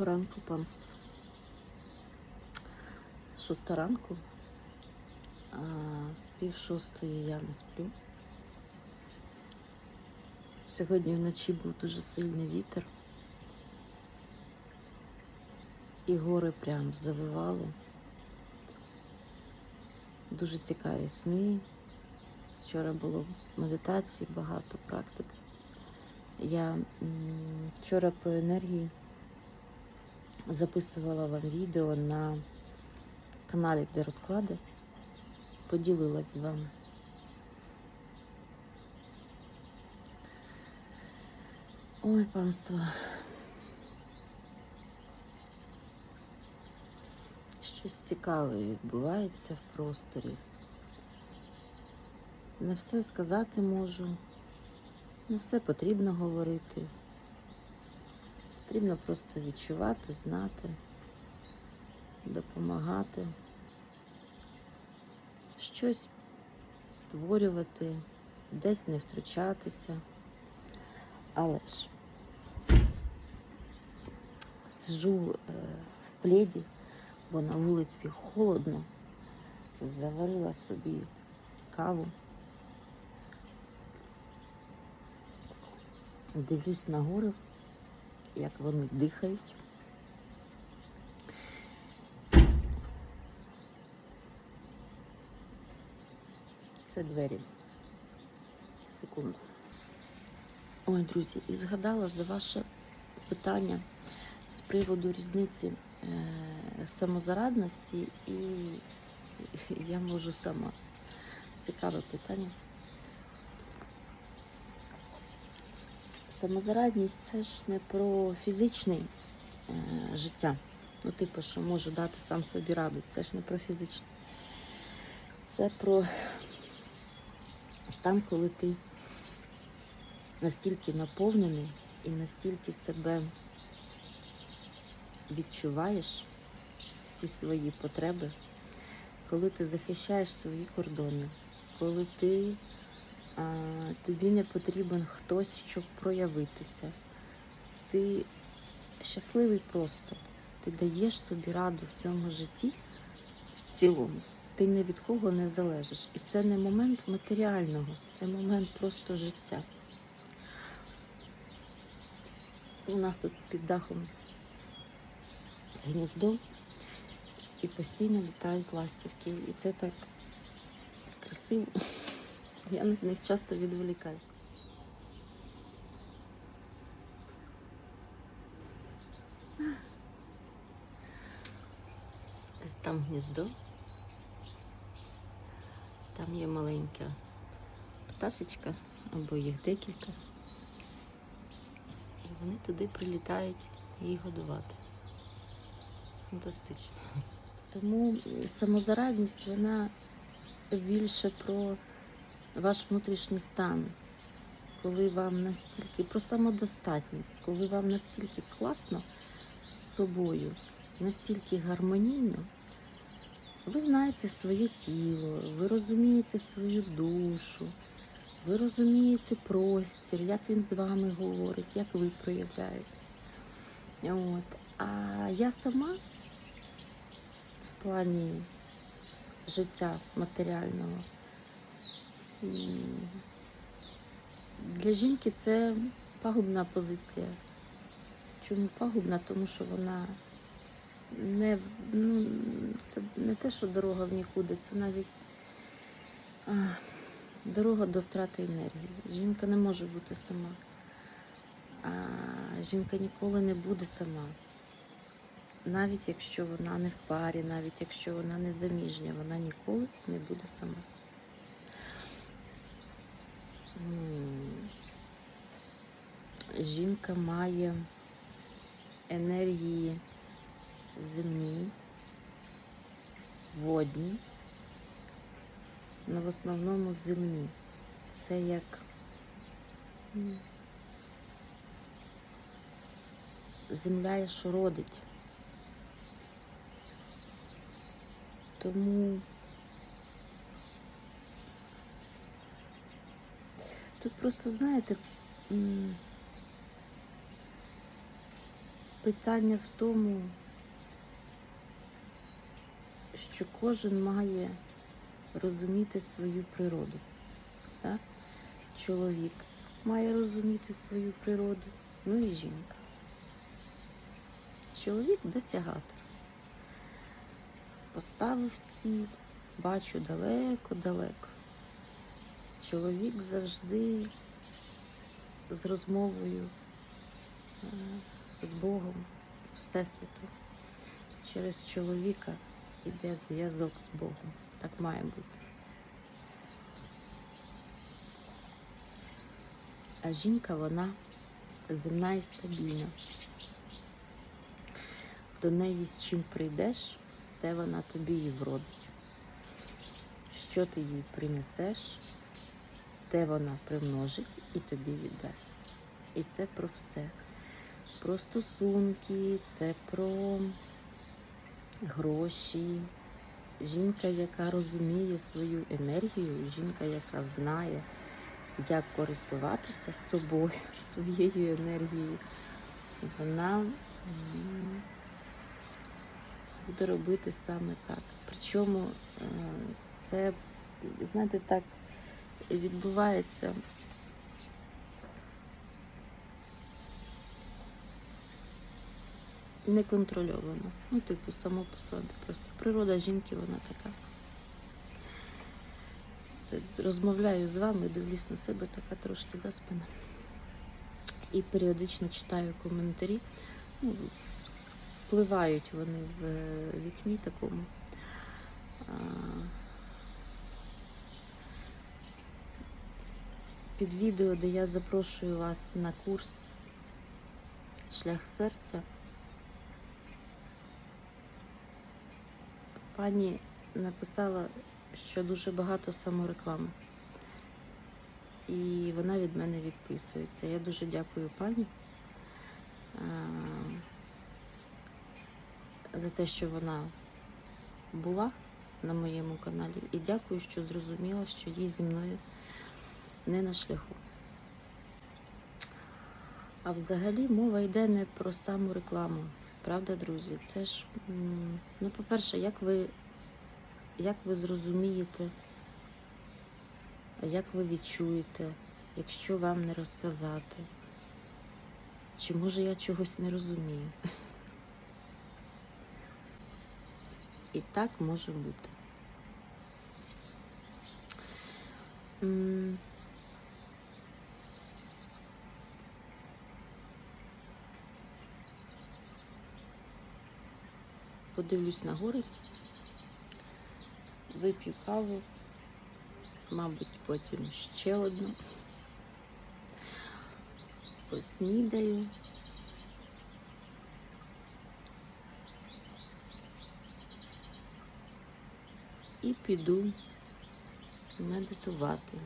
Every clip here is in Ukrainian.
Доброго ранку, панство. Шоста ранку. А з пів шостої я не сплю. Сьогодні вночі був дуже сильний вітер. І гори прям завивали. Дуже цікаві сни. Вчора було медитації, багато практик. Я вчора про енергію записувала вам відео на каналі, де розклади. Поділилась з вами. Ой, панство. Щось цікаве відбувається в просторі. Не все сказати можу, не все потрібно говорити. Потрібно просто відчувати, знати, допомагати, щось створювати, десь не втручатися. Але ж сижу е, в пледі, бо на вулиці холодно, заварила собі каву. Дивлюсь на гори, як вони дихають. Це двері. Секунду. Ой, друзі, і згадала за ваше питання з приводу різниці е, самозарадності і я можу сама. Цікаве питання. Самозарадність це ж не про фізичне е, життя. Ну, типу, що можу дати сам собі раду. Це ж не про фізичне. Це про стан, коли ти настільки наповнений і настільки себе відчуваєш всі свої потреби, коли ти захищаєш свої кордони, коли ти тобі не потрібен хтось, щоб проявитися. Ти щасливий просто. Ти даєш собі раду в цьому житті в цілому. Ти ні від кого не залежиш. І це не момент матеріального, це момент просто життя. У нас тут під дахом гніздо і постійно літають ластівки. І це так красиво. Я на них часто відволікаюсь. Ось там гніздо. Там є маленька пташечка або їх декілька. І вони туди прилітають її годувати. Фантастично. Тому самозарадність, вона більше про ваш внутрішній стан, коли вам настільки про самодостатність, коли вам настільки класно з собою, настільки гармонійно, ви знаєте своє тіло, ви розумієте свою душу, ви розумієте простір, як він з вами говорить, як ви проявляєтесь. От. А я сама в плані життя матеріального. Для жінки це пагубна позиція. Чому пагубна? Тому що вона не, ну, це не те, що дорога в нікуди, це навіть а, дорога до втрати енергії. Жінка не може бути сама. А жінка ніколи не буде сама. Навіть якщо вона не в парі, навіть якщо вона не заміжня, вона ніколи не буде сама. Жінка має енергії земні, водні, але в основному земні. Це як земля, що родить. Тому тут просто, знаєте, питання в тому, що кожен має розуміти свою природу. Так? Чоловік має розуміти свою природу, ну і жінка. Чоловік досягатор. Поставив ціль, бачу далеко-далеко. Чоловік завжди з розмовою е, з Богом, з Всесвітом. Через чоловіка йде зв'язок з Богом. Так має бути. А жінка вона земна і стабільна. До неї з чим прийдеш, те вона тобі і вродить. Що ти їй принесеш, те вона примножить і тобі віддасть. І це про все. Про стосунки, це про гроші. Жінка, яка розуміє свою енергію, жінка, яка знає, як користуватися собою, своєю енергією, вона буде робити саме так. Причому е, це, знаєте, так відбувається. Неконтрольовано. Ну, типу, само по собі. Просто природа жінки, вона така. Це розмовляю з вами, дивлюсь на себе така трошки заспана. І періодично читаю коментарі. Ну, впливають вони в е, вікні такому. Під відео, де я запрошую вас на курс Шлях серця. Пані написала, що дуже багато самореклами. І вона від мене відписується. Я дуже дякую пані за те, що вона була на моєму каналі. І дякую, що зрозуміла, що їй зі мною не на шляху. А взагалі мова йде не про саму рекламу. Правда, друзі? Це ж, ну, по-перше, як ви, як ви зрозумієте, як ви відчуєте, якщо вам не розказати? Чи може я чогось не розумію? І так може бути. Подивлюсь на гори, вип'ю каву, мабуть, потім ще одну. Поснідаю. І піду медитувати.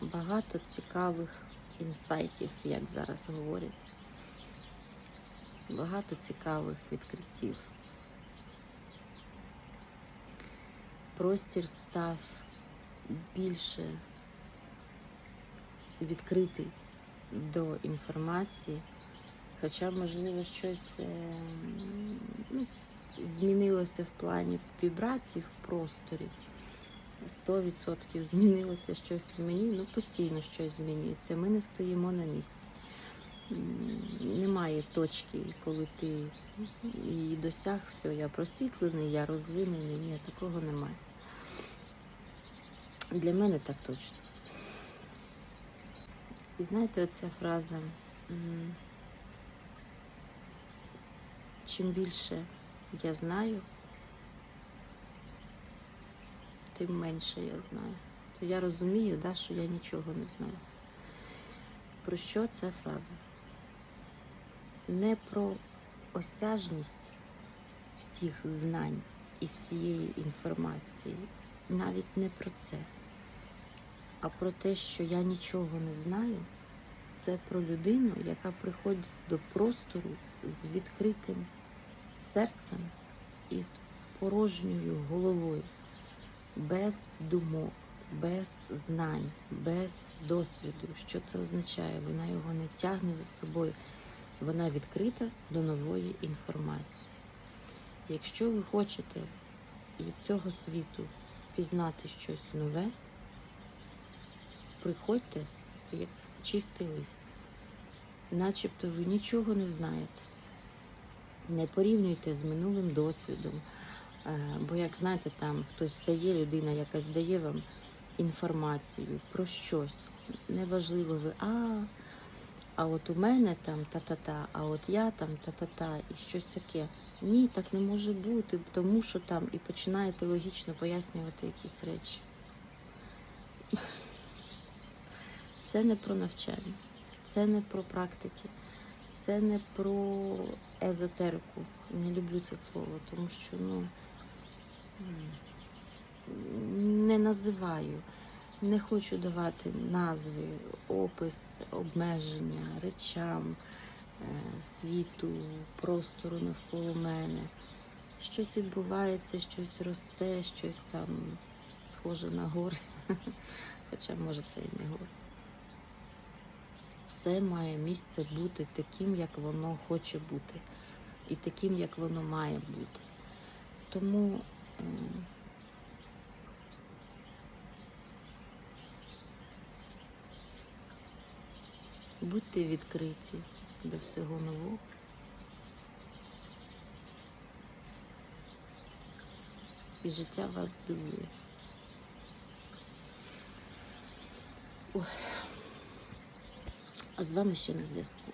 Багато цікавих інсайтів, як зараз говорять. Багато цікавих відкриттів. Простір став більше відкритий до інформації, хоча, можливо, щось е, ну, змінилося в плані вібрацій в просторі. 100% змінилося щось в мені, ну постійно щось змінюється. Ми не стоїмо на місці. Немає точки, коли ти її досяг, все, я просвітлений, я розвинений. Ні, такого немає. Для мене так точно. І знаєте, оця фраза, чим більше я знаю, тим менше я знаю. То я розумію, да, що я нічого не знаю. Про що ця фраза? Не про осяжність всіх знань і всієї інформації, навіть не про це, а про те, що я нічого не знаю, це про людину, яка приходить до простору з відкритим серцем і з порожньою головою, без думок, без знань, без досвіду. Що це означає? Вона його не тягне за собою. Вона відкрита до нової інформації. Якщо ви хочете від цього світу пізнати щось нове, приходьте як чистий лист. Начебто ви нічого не знаєте. Не порівнюйте з минулим досвідом. Е, Бо, як знаєте, там хтось дає, людина якась дає вам інформацію про щось. Неважливо ви, а, а от у мене там та-та-та, а от я там та-та-та, і щось таке. Ні, так не може бути, тому що там і починаєте логічно пояснювати якісь речі. Це не про навчання, це не про практики, це не про езотерику. Не люблю це слово, тому що ну, не називаю, не хочу давати назви, опис, обмеження речам, е, світу, простору навколо мене. Щось відбувається, щось росте, щось там схоже на гори. Хоча, може, це і не гори. Все має місце бути таким, як воно хоче бути, і таким, як воно має бути. Тому будьте відкриті до всього нового. І життя вас дивує. Ой. А з вами ще на зв'язку.